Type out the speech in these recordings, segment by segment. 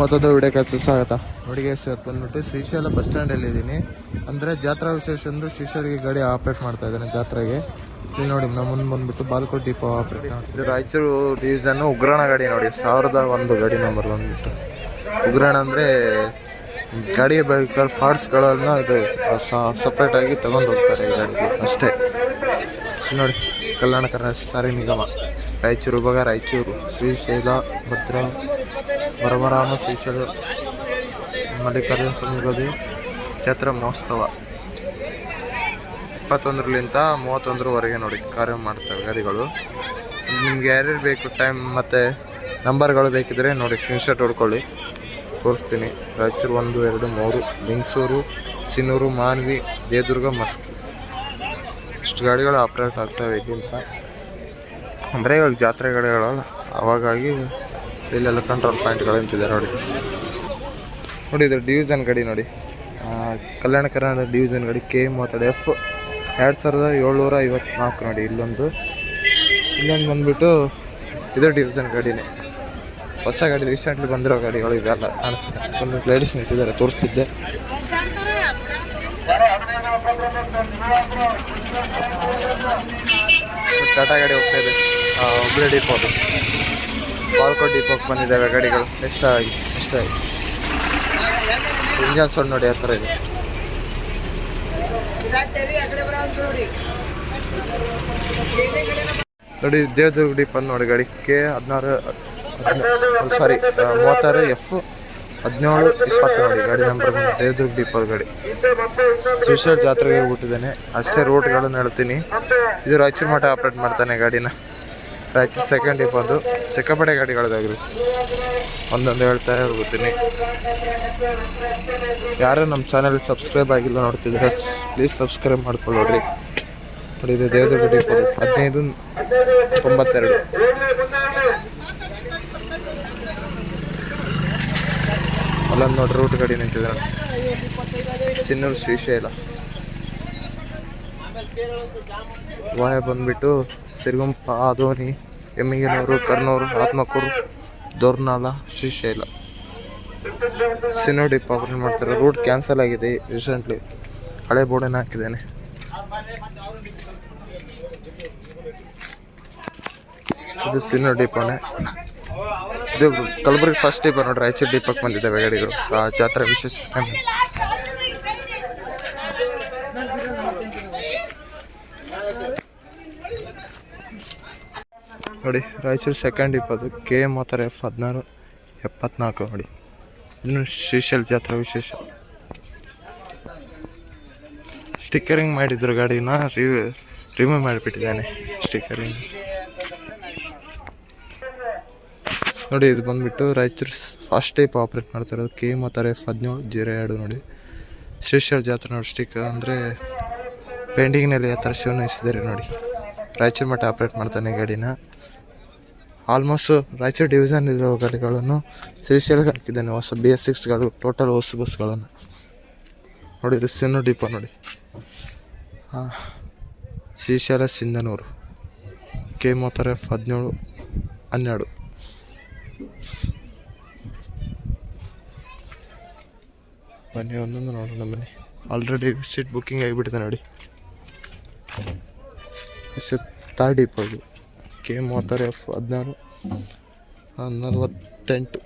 ಮತ್ತೊಂದು ವಿಡಿಯೋಕ್ಕೆ ಸ್ವಾಗತ. ನೋಡಿ ಸರ್ ಬಂದ್ಬಿಟ್ಟು ಶ್ರೀಶೈಲ ಬಸ್ ಸ್ಟ್ಯಾಂಡಲ್ಲಿ ಇದ್ದೀನಿ. ಅಂದರೆ ಜಾತ್ರಾ ವಿಶೇಷ ಅಂದ್ರೆ ಶ್ರೀಶೈಲಿಗೆ ಗಾಡಿ ಆಪ್ರೇಟ್ ಮಾಡ್ತಾ ಇದ್ದಾನೆ ಜಾತ್ರೆಗೆ. ಇಲ್ಲಿ ನೋಡಿ ನಮ್ಮ ಮುಂದೆ ಬಂದ್ಬಿಟ್ಟು ಬಾಲ್ಕೋಟ್ ಡಿಪೋ ಆಪ್ರೇಟ್ ಇದು ರಾಯಚೂರು ಡಿವಿಷನ್ ಉಗ್ರಾಣ ಗಾಡಿ ನೋಡಿ, ಸಾವಿರದ ಒಂದು ಗಾಡಿ ನಂಬರ್ ಬಂದ್ಬಿಟ್ಟು. ಉಗ್ರಾಣ ಅಂದರೆ ಗಾಡಿಗೆ ಬೇಕಾದ ಪಾರ್ಟ್ಸ್ಗಳನ್ನು ಇದು ಸಪ್ರೇಟಾಗಿ ತಗೊಂಡು ಹೋಗ್ತಾರೆ ಈ ಗಾಡಿಗೆ. ಅಷ್ಟೇ. ನೋಡಿ, ಕಲ್ಯಾಣ ಕರ್ನಾಟಕ ಸಾರಿ ನಿಗಮ. ರಾಯಚೂರು ಭಾಗ ರಾಯಚೂರು, ಶ್ರೀಶೈಲ, ಭದ್ರಾ. ಬರಮರಾಮ ಶ್ರೀಶೈಲ ಮಲ್ಲಿಕಾರ್ಜುನ ಸ್ವಾಮಿ ಗದಿ ಜಾತ್ರಾ ಮಹೋತ್ಸವ. ಇಪ್ಪತ್ತೊಂದರಲ್ಲಿಂತ ಮೂವತ್ತೊಂದರವರೆಗೆ ನೋಡಿ ಕಾರ್ಯ ಮಾಡ್ತವೆ ಗಾಡಿಗಳು ನಿಮ್ಗೆ ಯಾರ್ಯಾರು ಬೇಕು ಟೈಮ್ ಮತ್ತು ನಂಬರ್ಗಳು ಬೇಕಿದ್ರೆ ನೋಡಿ ಸ್ಕ್ರೀನ್ಶಾಟ್ ಹೊಡ್ಕೊಳ್ಳಿ. ತೋರಿಸ್ತೀನಿ. ರಾಯಚೂರು ಒಂದು, ಎರಡು, ಮೂರು ಲಿಂಗಸೂರು ಸಿನೂರು ಮಾನ್ವಿ, ಜಯದುರ್ಗ, ಮಸ್ಕಿ. ಇಷ್ಟು ಗಾಡಿಗಳು ಆಪ್ರೇಟ್ ಆಗ್ತವೆ ಇದಂತ ಅಂದರೆ ಇವಾಗ ಜಾತ್ರೆ ಗಾಡಿಗಳಲ್ಲ ಅವಾಗಾಗಿ ಇಲ್ಲೆಲ್ಲ ಕಂಟ್ರೋಲ್ ಪಾಯಿಂಟ್ಗಳು ನಿಂತಿದೆ ನೋಡಿ. ನೋಡಿ ಇದು ಡಿವಿಷನ್ ಗಾಡಿ ನೋಡಿ. ಕಲ್ಯಾಣ ಕರ್ನಾಟಕ ಡಿವಿಷನ್ ಗಾಡಿ ಕೆ ಮೂವತ್ತೆರಡು ಎಫ್ ಎರಡು ಸಾವಿರದ ಏಳ್ನೂರ ಐವತ್ನಾಲ್ಕು ನೋಡಿ ಇಲ್ಲೊಂದು. ಇಲ್ಲೊಂದು ಬಂದ್ಬಿಟ್ಟು ಇದು ಡಿವಿಷನ್ ಗಾಡಿನೇ. ಹೊಸ ಗಾಡಿ ರೀಸೆಂಟ್ಲಿ ಬಂದಿರೋ ಗಾಡಿಗಳು ಇವೆಲ್ಲ ಅನಿಸ್ತದೆ ಒಂದು ಲೇಡೀಸ್ ನಿಂತಿದ್ದಾರೆ, ತೋರಿಸ್ತಿದ್ದೆ. ಟಾಟಾ ಗಾಡಿ ಹೋಗ್ತಾ ಇದೆ. ಒಬ್ಬರೇ ಡಿಪೋ ಅದು ಬಾಲ್ಕೋಟ್ ಡಿಪೋಗೆ ಬಂದಿದ್ದಾವೆ ಗಾಡಿಗಳು. ಎಷ್ಟಾಗಿ ಎಷ್ಟಾಗಿ ಇಂಜನ್ ಸೌಂಡ್ ನೋಡಿ ಆ ಥರ ಇದೆ. ನೋಡಿ, ದೇವದುರ್ಗ ಡಿಪೋ ನೋಡಿ ಗಾಡಿ. ಕೆ ಹದಿನಾರು ಸಾರಿ ಮೂವತ್ತಾರು ಎಫ್ ಹದಿನೇಳು ಇಪ್ಪತ್ತು ನೋಡಿ ಗಾಡಿ ನಂಬರ್ ಬಂದು ದೇವದುರ್ಗ ಡಿಪೋ ಗಾಡಿ. ಶ್ರೀಶೈಲ ಜಾತ್ರೆಗೆ ಹೋಗ್ಬಿಟ್ಟಿದ್ದೇನೆ. ಅಷ್ಟೇ ರೂಟ್ಗಳನ್ನು ಹೇಳ್ತೀನಿ. ಇದು ರಾಯಚೂರು ಮಠ ಆಪ್ರೇಟ್ ಮಾಡ್ತಾನೆ ಗಾಡಿನ. ರಾಯಚೂರು ಸೆಕೆಂಡ್ ಡಿಪೋ ಅದು ಸಿಕ್ಕಾಪಟ್ಟೆ ಗಾಡಿಗಳಿದಾಗ್ರಿ ಒಂದೊಂದು ಹೇಳ್ತಾ ಹೋಗ್ತೀನಿ ಯಾರು ನಮ್ಮ ಚಾನಲ್ ಸಬ್ಸ್ಕ್ರೈಬ್ ಆಗಿಲ್ಲ ನೋಡ್ತಿದ್ರೆ ಪ್ಲೀಸ್ ಸಬ್ಸ್ಕ್ರೈಬ್ ಮಾಡ್ಕೊಳ್ಳೋಡ್ರಿ. ನೋಡಿ, ಇದು ದೇವದುರ್ಗ ಅದು ಹದಿನೈದು, ತೊಂಬತ್ತೆರಡು. ಅಲ್ಲೊಂದು ನೋಡಿ ರೂಟ್ ಗಾಡಿ ನಿಂತಿದೆ ನೋಡಿ ಸಿನ್ನೂರು ಶ್ರೀಶೈಲ. ವಾಯ ಬಂದ್ಬಿಟ್ಟು ಸಿರುಗುಂಪ, ಆದೋನಿ ಎಮ್ಮಿಗನೂರು ಕರ್ನೂರು, ಆತ್ಮಕೂರು, ದೊರ್ನಾಲ, ಶ್ರೀಶೈಲ. ಸಿನೋಡಿ ಆಪರೇಟ್ ಮಾಡ್ತಾರೆ? ರೂಟ್ ಕ್ಯಾನ್ಸಲ್ ಆಗಿದೆ ರೀಸೆಂಟ್ಲಿ ಹಳೆ ಬೋರ್ಡನ್ನು ಹಾಕಿದ್ದೇನೆ? ಇದು ಸಿನೋ ಡಿಪೋನೆ ಇದು ಕಲಬುರಗಿ ಫಸ್ಟ್ ಡಿಪೋ ನೋಡ್ರಿ, ರಾಯಚೂರು ಡಿಪೋಕ್ಕೆ ಬಂದಿದ್ದಾವೆ ಗಾಡಿಗಳು. ಆ ಜಾತ್ರೆ ವಿಶೇಷ. ನೋಡಿ, ರಾಯಚೂರು ಸೆಕೆಂಡ್ ಇಪ್ಪತ್ತು ಅದು ಎಂ ಹತ್ತರ ಎಫ್ ಹದಿನಾರು ಎಪ್ಪತ್ನಾಲ್ಕು ನೋಡಿ. ಇನ್ನು ಶ್ರೀಶೈಲ್ ಜಾತ್ರೆ ವಿಶೇಷ. ಸ್ಟಿಕ್ಕರಿಂಗ್ ಮಾಡಿದ್ರು ಗಾಡಿನ ರಿವ್ಯೂ ರಿಮೂವ್ ಮಾಡಿಬಿಟ್ಟಿದ್ದಾನೆ ಸ್ಟಿಕ್ಕರಿಂಗ್ ನೋಡಿ, ಇದು ಬಂದ್ಬಿಟ್ಟು ರಾಯಚೂರು ಫಸ್ಟ್ ಟೈಪ್ ಆಪ್ರೇಟ್ ಮಾಡ್ತಿರೋದು ಕೆ ಮೂವತ್ತಾರು ಎಫ್ ಹದಿನೇಳು ಜೀರೋ ಎರಡು ನೋಡಿ. ಶ್ರೀಶೈಲ್ ಜಾತ್ರೆ ನೋಡಿ ಸ್ಟಿಕ್ ಅಂದರೆ ಪೇಂಟಿಂಗ್ನಲ್ಲಿ ಆ ಥರ ಶಿವನ ಇಸಿದ್ದಾರೆ ನೋಡಿ. ರಾಯಚೂರು ಮಟ್ಟ ಆಪ್ರೇಟ್ ಮಾಡ್ತಾನೆ ಗಾಡಿನ. ಆಲ್ಮೋಸ್ಟ್ ರಾಯಚೂರು ಡಿವಿಷನ್ ಇರೋ ಗಾಡಿಗಳನ್ನು ಶ್ರೀಶೈಲಕ್ಕೆ ಹಾಕಿದ್ದೇನೆ, ಹೊಸ ಬಿ ಎಸ್ ಸಿಕ್ಸ್ಗಳು ಟೋಟಲ್ ಹೊಸ ಬಸ್ಗಳನ್ನು ನೋಡಿ, ಇದು ಸಿನ್ನು ಡಿಪೋ ನೋಡಿ. ಹಾಂ, ಶ್ರೀಶೈಲ ಸಿಂಧನೂರು ಕೆ ಮೂವತ್ತರ ಎಫ್ ಹದಿನೇಳು, ಹನ್ನೆರಡು. ಬನ್ನಿ, ಒಂದೊಂದು ನೋಡೋಣ ಬನ್ನಿ. ಆಲ್ರೆಡಿ ಸೀಟ್ ಬುಕ್ಕಿಂಗ್ ಆಗಿಬಿಟ್ಟಿದೆ ನೋಡಿ. ಥರ್ಡ್ ಡಿಪೋ ಇದು. ಕೆ ಮೂವತ್ತಾರು ಎಫ್ ಹದಿನಾರು ನಲವತ್ತೆಂಟು.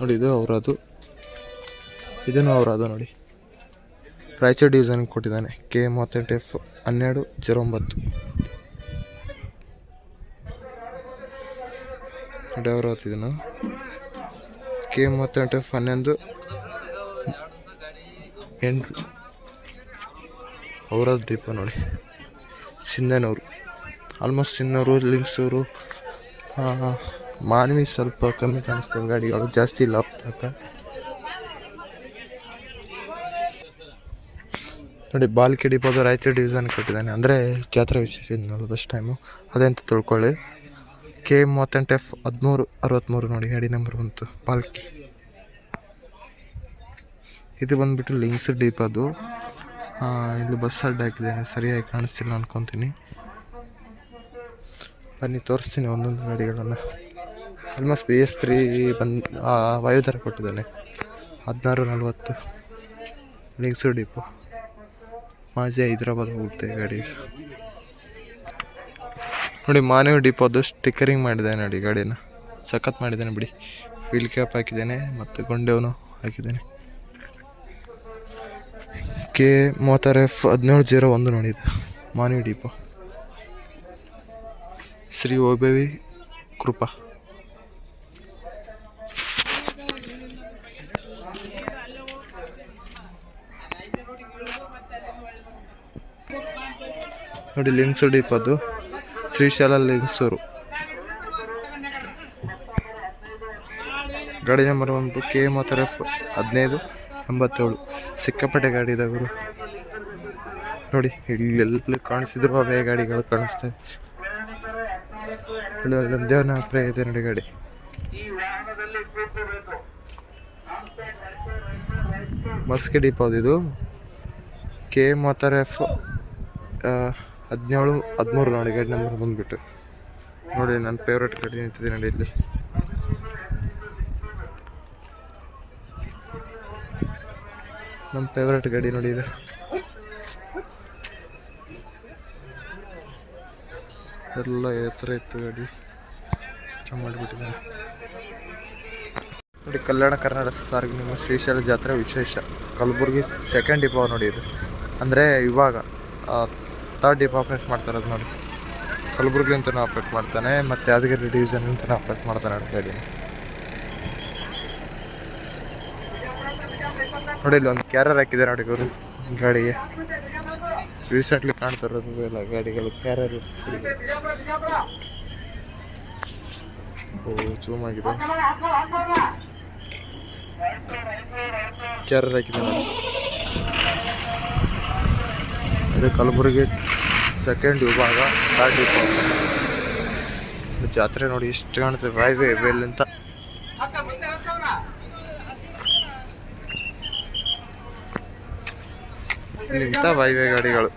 ನೋಡಿ, ಇದು ಅವರದು ಇದನ್ನು ಅವರದು ನೋಡಿ. ರಾಯಚೂರು ಡಿವಿಷನ್ಗೆ ಕೊಟ್ಟಿದ್ದಾನೆ. ಕೆ ಮೂವತ್ತೆಂಟು ಎಫ್ ಹನ್ನೆರಡು ಜೀರೋ ಒಂಬತ್ತು. ಅವರದು ಇದನ್ನು. ಕೆ ಮೂವತ್ತೆಂಟು ಎಫ್ ಹನ್ನೊಂದು. ಎಂಟು. ಅವರದ್ದು ದೀಪ ನೋಡಿ. ಸಿಂಧನೂರು. ಆಲ್ಮೋಸ್ಟ್ ಸಿಂಧನವರು ಲಿಂಗ್ಸೂರು. ಮಾನ್ವಿ ಸ್ವಲ್ಪ ಕಮ್ಮಿ ಕಾಣಿಸ್ತವೆ ಗಾಡಿಗಳು ಜಾಸ್ತಿ ಇಲ್ಲ ತನಕ ನೋಡಿ ಬಾಲ್ಕಿ ಡಿಪೋದು ರಾಯಚೂರು ಡಿವಿಷನ್ ಕೊಟ್ಟಿದ್ದಾನೆ. ಅಂದರೆ ಜಾತ್ರೆ ವಿಶೇಷ ಇದ್ನಲ್ಲ ಫಸ್ಟ್ ಟೈಮು ಅಂತ ತಿಳ್ಕೊಳ್ಳಿ. ಕೆ ಮೂವತ್ತೆಂಟು ಎಫ್ ಹದಿಮೂರು ಅರವತ್ತ್ಮೂರು ನೋಡಿ ಗಾಡಿ ನಂಬರ್ ಬಂತು. ಬಾಲ್ಕಿ. ಇದು ಬಂದುಬಿಟ್ಟು ಲಿಂಕ್ಸ್ ಡೀಪ್ ಅದು ಆ, ಇಲ್ಲಿ ಬಸ್ ಅಡ್ಡ ಹಾಕಿದ್ದೇನೆ. ಸರಿಯಾಗಿ ಕಾಣಿಸ್ತಿಲ್ಲ ಅನ್ಕೊತೀನಿ. ಬನ್ನಿ, ತೋರಿಸ್ತೀನಿ ಒಂದೊಂದು ಗಾಡಿಗಳನ್ನು. ಆಲ್ಮೋಸ್ಟ್ ಬಿ ಎಸ್ ತ್ರೀ ಬಂದು ವಾಯುದಾರ ಕೊಟ್ಟಿದ್ದಾನೆ. ಹದಿನಾರು ನಲ್ವತ್ತು. ಲಿಂಗ್ಸು ಡಿಪೋ ಮಾಜಿ ಹೈದ್ರಾಬಾದ್ ಹೋಗುತ್ತೆ ಗಾಡಿ. ಇದು ನೋಡಿ, ಮಾನವ ಡಿಪೋದು ಸ್ಟಿಕ್ಕರಿಂಗ್ ಮಾಡಿದ್ದಾನೆ ನೋಡಿ ಗಾಡಿನ. ಸಖತ್ ಮಾಡಿದ್ದಾನೆ ಬಿಡಿ. ವೀಲ್ ಕ್ಯಾಪ್ ಹಾಕಿದ್ದೇನೆ ಮತ್ತು ಗೊಂಡೆವನು ಹಾಕಿದ್ದಾನೆ. ಕೆ ಮೂವತ್ತಾರು ಎಫ್ ಹದಿನೇಳು ಜೀರೋ ಒಂದು ನೋಡಿದೆ. ಮಾನಿ ಡಿಪೋ. ಶ್ರೀ ಓಬೇವಿ ಕೃಪಾ. ನೋಡಿ ಲಿಂಗ್ಸು ಡೀಪದ್ದು ಶ್ರೀಶೈಲ, ಲಿಂಗ್ಸೂರು. ಗಾಡಿ ನಂಬರ್ ಒಂದು ಕೆ ಮೂವತ್ತಾರು ಎಫ್ ಹದಿನೈದು. ಎಂಬತ್ತೇಳು. ಸಿಕ್ಕಾಪಟ್ಟೆ ಗಾಡಿ ಇದೆ ಗುರು. ನೋಡಿ, ಇಲ್ಲೆಲ್ಲ ಕಾಣಿಸಿದ್ರು ಅವೇ ಗಾಡಿಗಳು ಕಾಣಿಸ್ತವೆ ಅಲ್ಲೊಂದು ದೇವನ ಹತ್ರ ಇದೆ ನೋಡಿ ಗಾಡಿ. ಮಸ್ಕಿ ಡಿಪೋದು ಇದು. ಕೆ ಮೂವತ್ತಾರು ಎಫ್ ಹದಿನೇಳು ಹದಿಮೂರು ನೋಡಿ ಗಾಡಿ ನಂಬರ್ ಬಂದ್ಬಿಟ್ಟು. ನೋಡಿ, ನನ್ನ ಫೇವ್ರೆಟ್ ಗಾಡಿ ನಿಂತಿದೆ ನೋಡಿ ಇಲ್ಲಿ. ನಮ್ಮ ಫೇವ್ರೆಟ್ ಗಾಡಿ ನೋಡಿ ಇದು. ಎಲ್ಲ ಎತ್ತರ ಇತ್ತು ಗಾಡಿ. ಮಾಡಿಬಿಟ್ಟಿದ್ದಾರೆ. ನೋಡಿ, ಕಲ್ಯಾಣ ಕರ್ನಾಟಕ ಸಾರಿಗೆ ಶ್ರೀಶೈಲ ಜಾತ್ರೆ ವಿಶೇಷ. ಕಲಬುರ್ಗಿ ಸೆಕೆಂಡ್ ಡಿಪೋ ನೋಡಿ ಇದು. ಅಂದರೆ ಇವಾಗ ಥರ್ಡ್ ಡಿಪೋ ಆಪ್ರೇಟ್ ಮಾಡ್ತಾರೆ ಅದು ನೋಡಿ. ಕಲಬುರ್ಗಿ ಅಂತಲೂ ಆಪ್ರೇಟ್ ಮಾಡ್ತಾನೆ, ಮತ್ತು ಯಾದಗಿರಿ ಅಂತಲೂ ಆಪ್ರೇಟ್ ಮಾಡ್ತಾನೆ ಗಾಡಿ. ನೋಡಿ ಇಲ್ಲಿ ಒಂದು ಕ್ಯಾರರ್ ಹಾಕಿದೆ ನೋಡಿ ಇವರು ಗಾಡಿಗೆ. ರೀಸೆಂಟ್ಲಿ ಕಾಣ್ತಾ ಇರೋದು ಎಲ್ಲ ಗಾಡಿಗಳು, ಕ್ಯಾರರ್. ಓ ಜೂಮ್ ಆಗಿದೆ. ಕ್ಯಾರರ್ ಹಾಕಿದೆ ಇದು ಕಲಬುರಗಿ ಸೆಕೆಂಡ್ ವಿಭಾಗ ಜಾತ್ರೆ ನೋಡಿ ಎಷ್ಟು ಕಾಣುತ್ತೆ ವಾಯ್ವೆ ಅಂತ. ಇಲ್ಲಿಂದ ವೈವೇ ಗಾಡಿಗಳು.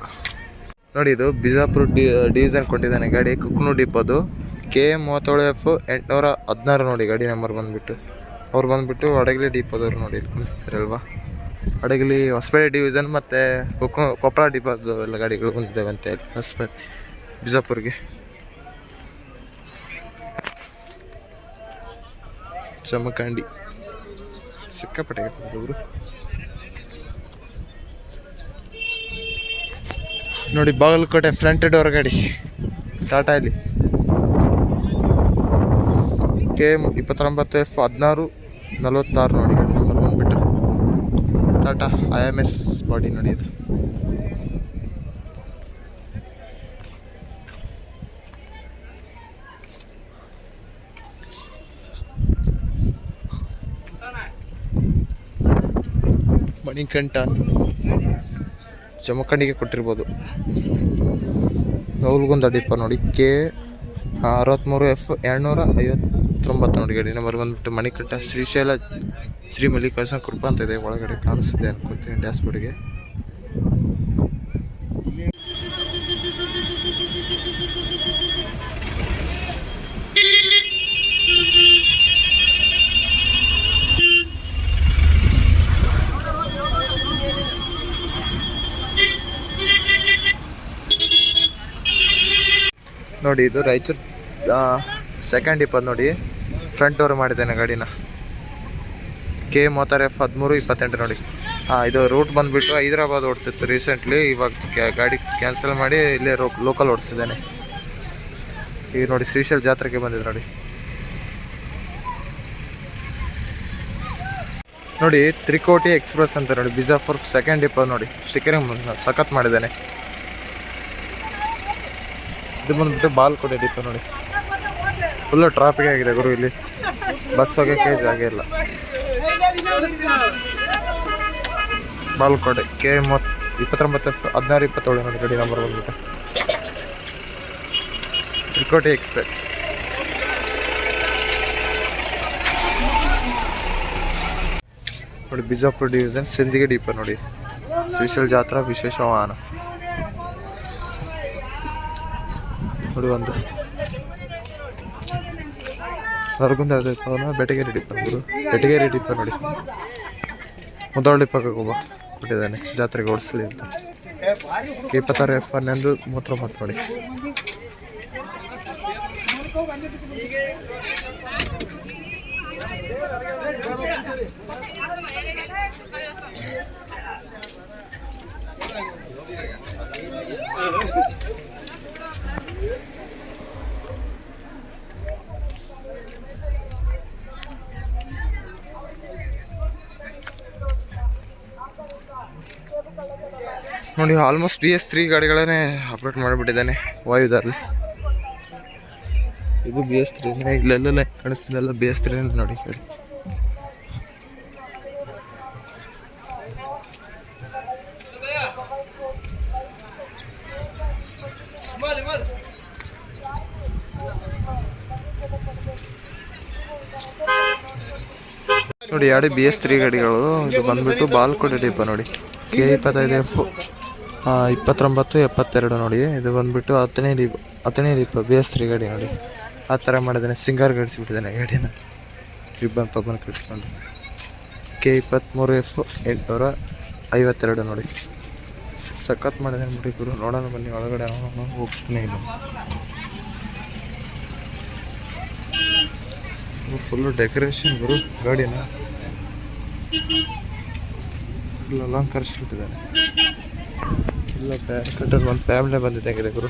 ನೋಡಿ ಇದು ಬಿಜಾಪುರ ಡಿ ಡಿವಿಷನ್ ಕೊಟ್ಟಿದ್ದಾನೆ ಗಾಡಿ, ಕುಕ್ನು ಡಿಪದು ಕೆ ಮೂವತ್ತೇಳು ಎಫ್ ಎಂಟುನೂರ ಹದಿನಾರು ನೋಡಿ ಗಾಡಿ ನಂಬರ್ ಬಂದುಬಿಟ್ಟು. ಅವ್ರು ಬಂದುಬಿಟ್ಟು ಹಡಗಲಿ ಡಿಪದವ್ರು ನೋಡಿ ಕಾಣಿಸ್ತಾರಲ್ವಾ ಹಡಗಲಿ ಹೊಸಪೇಟೆ ಡಿವಿಷನ್ ಮತ್ತು ಕುಕ್ನು ಕೊಪ್ಪಳ ಡಿಪೋದು ಎಲ್ಲ ಗಾಡಿಗಳು ಬಂದಿದ್ದಾವೆ ಅಂತ ಹೇಳಿ ಹೊಸಪೇಟೆ, ಬಿಜಾಪುರ್ಗೆ. ಚಮಕಂಡಿ ಸಿಕ್ಕಾಪಟ್ಟೆ ನೋಡಿ, ಬಾಗಲಕೋಟೆ ಡೋರ್ ಗಾಡಿ. ಟಾಟಾ ಇಲ್ಲಿ. ಕೆ ಎಂ ಇಪ್ಪತ್ತೊಂಬತ್ತು ಎಫ್ ಹದಿನಾರು ನಲವತ್ತಾರು ನೋಡಿ ನಂಬರ್ ಬಂದ್ಬಿಟ್ಟು. Tata I M S body ನೋಡಿ ಇದು. ಮಣಿಕಂಠ ಜಮಖಂಡಿಗೆ ಕೊಟ್ಟಿರ್ಬೋದು. ನವಲ್ಗೊಂದು ಅಡಿಪ ನೋಡಿ, ಕೆ ಅರವತ್ತ್ಮೂರು ಎಫ್ ಎರಡುನೂರ ಐವತ್ತೊಂಬತ್ತು ನೋಡಿ ಗಾಡಿ. ನಂಬರ್ ಬಂದ್ಬಿಟ್ಟು ಮಣಿಕಂಠ ಶ್ರೀಶೈಲ ಶ್ರೀ ಮಲ್ಲಿಕಾರ್ಜುನ ಕೃಪಾ ಅಂತ ಇದೆ, ಒಳಗಡೆ ಕಾಣಿಸ್ತಿದೆ ಅನ್ಕೊಂತೀನಿ ಡ್ಯಾಶ್ಬೋರ್ಡ್ಗೆ ನೋಡಿ, ಇದು ರಾಯಚೂರು ಸೆಕೆಂಡ್ ಇಪ್ಪತ್ತು ನೋಡಿ. ಫ್ರಂಟ್ ಡೋರ್ ಮಾಡಿದ್ದೇನೆ ಗಾಡಿನ. ಕೆ ಮೂವತ್ತಾರು ಎಫ್ ಹದಿಮೂರು, ಇಪ್ಪತ್ತೆಂಟು ನೋಡಿ. ಹಾಂ ಇದು ರೂಟ್ ಬಂದುಬಿಟ್ಟು ಹೈದ್ರಾಬಾದ್ ಓಡ್ತಿತ್ತು ರೀಸೆಂಟ್ಲಿ ಇವಾಗ ಗಾಡಿ ಕ್ಯಾನ್ಸಲ್ ಮಾಡಿ ಇಲ್ಲೇ ಲೋಕಲ್ ಓಡಿಸಿದ್ದೇನೆ. ಈಗ ನೋಡಿ, ಶ್ರೀಶೈಲ್ ಜಾತ್ರೆಗೆ ಬಂದಿದೆ ನೋಡಿ. ನೋಡಿ, ತ್ರಿಕೋಟಿ ಎಕ್ಸ್ಪ್ರೆಸ್ ಅಂತ ನೋಡಿ, ಬಿಜಾಪುರ್ ಸೆಕೆಂಡ್ ಡಿಪೋ ನೋಡಿ. ಸ್ಟಿಕ್ಕರಿಂಗ್ ಸಖತ್ ಮಾಡಿದ್ದಾನೆ. ಇದು ಬಂದ್ಬಿಟ್ಟು ಬಾಲ್ಕೋಟೆ ಡಿಪೋ ನೋಡಿ. ಫುಲ್ಲು ಟ್ರಾಫಿಕ್ ಆಗಿದೆ ಗುರು ಇಲ್ಲಿ. ಬಸ್ ಹೋಗೋಕ್ಕೆ ಜಾಗ ಇಲ್ಲ. ಬಾಲ್ಕೋಟೆ ಕೆ ಮೂವತ್ತು ಇಪ್ಪತ್ತೊಂಬತ್ತು, ಹದಿನಾರು, ಇಪ್ಪತ್ತೇಳು ನೋಡಿ ಗಡಿ ನಂಬರ್ ಬಂದ್ಬಿಟ್ಟು. ತ್ರಿಕೋಟಿ ಎಕ್ಸ್ಪ್ರೆಸ್ ನೋಡಿ ಬಿಜಾಪುರ ಡಿವಿಷನ್ ಸಿಂಧಿಗೆ ಡಿಪೋ ನೋಡಿ. ಸ್ಪೆಷಲ್ ಜಾತ್ರಾ, ವಿಶೇಷ ವಾಹನ. ನೋಡಿ ಒಂದು. ನರಗುಂದ ಡಿಪ್ಪನ ಬೆಟಗೇರಿ ಡಿಪ್ಪ ಗುರು ಬೆಟಗೇರಿ ಡಿಪ್ಪ ನೋಡಿ. ಮುದೋಳ ಡಿಪ್ಪಕ್ಕೆ ಹೋಗ ಜಾತ್ರೆಗೆ ಓಡಿಸಲಿ ಅಂತ. ಇಪ್ಪತ್ತಾರು ಎಫ್ ಹನ್ನೊಂದು ಮೂವತ್ತೊಂಬತ್ತು ನೋಡಿ. ನೋಡಿ ಆಲ್ಮೋಸ್ಟ್ ಬಿ ಎಸ್ ತ್ರೀ ಗಾಡಿಗಳನ್ನೇ ಅಪ್ಡೇಟ್ ಮಾಡಿಬಿಟ್ಟಿದ್ದಾನೆ ವಾಯುದಲ್ಲಿ ಇದು ಬಿ ಎಸ್ ತ್ರೀನೇ ಇಲ್ಲೆಲ್ಲ ಕಾಣಿಸ್ತಿದ್ದೆಲ್ಲ ಬಿ ಎಸ್ ತ್ರೀನೇ ನೋಡಿ ಗಾಡಿ ನೋಡಿ, ಎರಡು ಬಿ ಎಸ್ ತ್ರೀ ಗಾಡಿಗಳು, ಇದು ಬಂದ್ಬಿಟ್ಟು ಬಾಲ್ಕೋಟೆ ಟೈಪ ನೋಡಿ. ಕೆ ಇಪ್ಪತ್ತೈದು ಎಫ್ ಇಪ್ಪತ್ತೊಂಬತ್ತು, ಎಪ್ಪತ್ತೆರಡು ನೋಡಿ. ಇದು ಬಂದ್ಬಿಟ್ಟು ಹತ್ತನೇ ದೀಪ ಹತ್ತನೇ ದೀಪ ಬಿ ಎಸ್ ತ್ರೀ ಗಾಡಿ ನೋಡಿ. ಆ ಥರ ಮಾಡಿದ್ದಾನೆ ಸಿಂಗಾರ್ ಗಾಡಿಸಿಬಿಟ್ಟಿದ್ದಾನೆ ಗಾಡಿನ. ರಿಬ್ಬನ್, ಪಬ್ಬನ್ ಕಟ್ಕೊಂಡು ಕೆ ಇಪ್ಪತ್ತ್ಮೂರು ಎಫ್ ಎಂಟುನೂರ ಐವತ್ತೆರಡು ನೋಡಿ. ಸಖತ್ ಮಾಡಿದ್ದಾನೆ ಬಿಡಿ ಗುರು. ನೋಡೋಣ ಬನ್ನಿ, ಒಳಗಡೆ ಅವನು ಹೋಗ್ತಾನೆ ಇಲ್ಲ ಫುಲ್ಲು ಡೆಕೋರೇಷನ್ ಗುರು, ಗಾಡಿನ. ಫುಲ್ ಅಲಂಕರಿಸ್ಬಿಟ್ಟಿದ್ದಾನೆ ಇಲ್ಲ ಕಂಟ್ರೋಲ್ ಒಂದು ಫ್ಯಾಮಿಲಿ ಬಂದಿದೆ ಗುರು.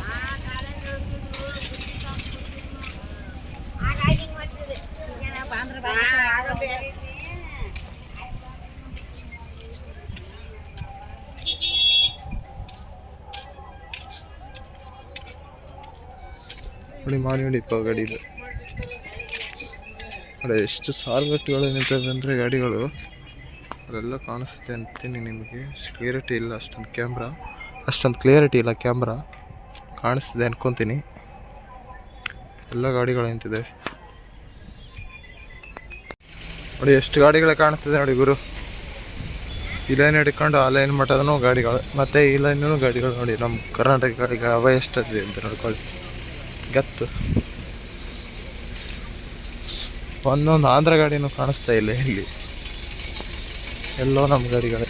ನೋಡಿ ಮಾಡಿ ನೋಡಿ ಇಪ್ಪ ಗಾಡಿ ಇದು. ನೋಡಿ ಎಷ್ಟು ಸಾಲುಗಟ್ಟುಗಳು ನಿಂತದೆ ಅಂದರೆ ಗಾಡಿಗಳು. ಅದೆಲ್ಲ ಕಾಣಿಸುತ್ತೆ ಅಂತೀನಿ ನಿಮಗೆ. ಕ್ಲಿಯರಿಟಿ ಇಲ್ಲ ಅಷ್ಟೊಂದು ಕ್ಯಾಮ್ರಾ ಅಷ್ಟೊಂದು ಕ್ಲಿಯರಿಟಿ ಇಲ್ಲ ಕ್ಯಾಮ್ರಾ ಕಾಣಿಸ್ತಿದೆ ಅನ್ಕೊತೀನಿ. ಎಲ್ಲ ಗಾಡಿಗಳು ನಿಂತಿದೆ. ನೋಡಿ, ಎಷ್ಟು ಗಾಡಿಗಳೇ ಕಾಣಿಸ್ತಿದೆ ನೋಡಿ ಗುರು. ಈ ಲೈನ್ ಹಿಡ್ಕೊಂಡು ಆ ಲೈನ್ ಮಟ್ಟದೂ ಗಾಡಿಗಳು, ಮತ್ತು ಈ ಲೈನೂ ಗಾಡಿಗಳು ನೋಡಿ ನಮ್ಮ ಕರ್ನಾಟಕ ಗಾಡಿಗಳು ಅವ ಎಷ್ಟಿದೆ ಅಂತ ನೋಡ್ಕೊಳ್ಳಿ. ಗತ್ತು. ಒಂದೊಂದು ಆಂಧ್ರ ಗಾಡಿನೂ ಕಾಣಿಸ್ತಾ ಇಲ್ಲ ಇಲ್ಲಿ. ಎಲ್ಲೋ ನಮ್ಮ ಗಾಡಿಗಳು.